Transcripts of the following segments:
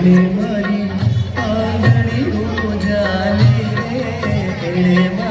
મારી આંગળી તું જાને રે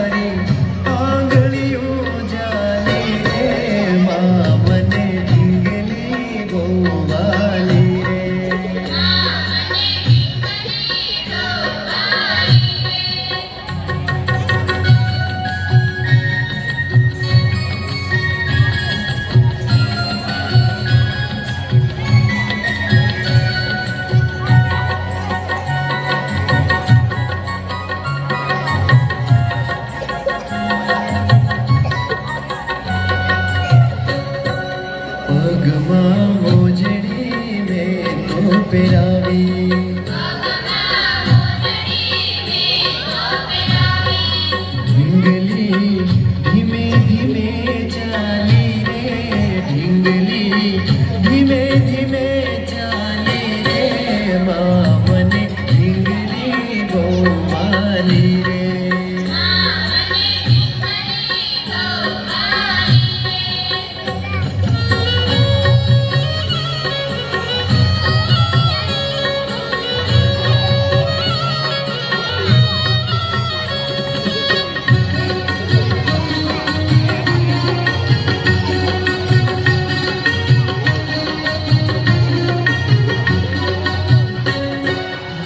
we me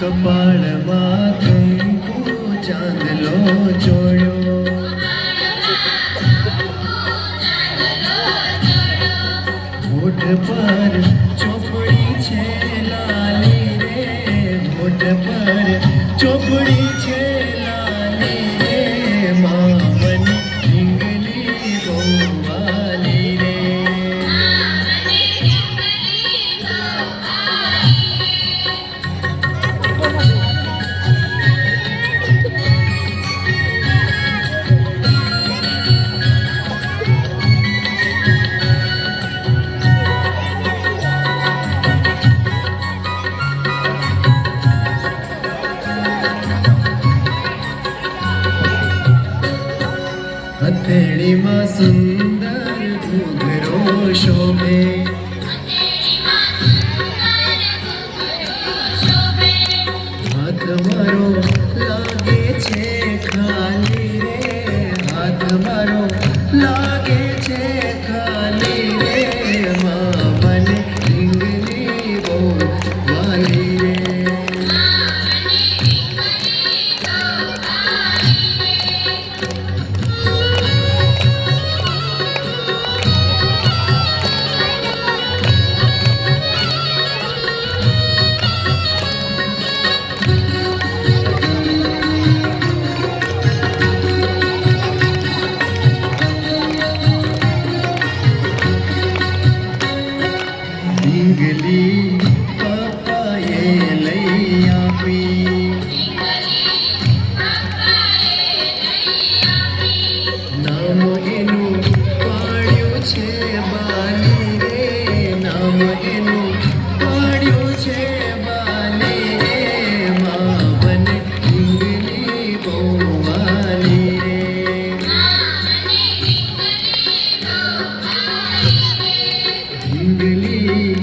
કપાળમાં કંકુ ચાંદલો જોયો. હોઠ પર અંધેરી માં સુંદર ઘરો શોભે હાથ મારો લાગે છે મોરલી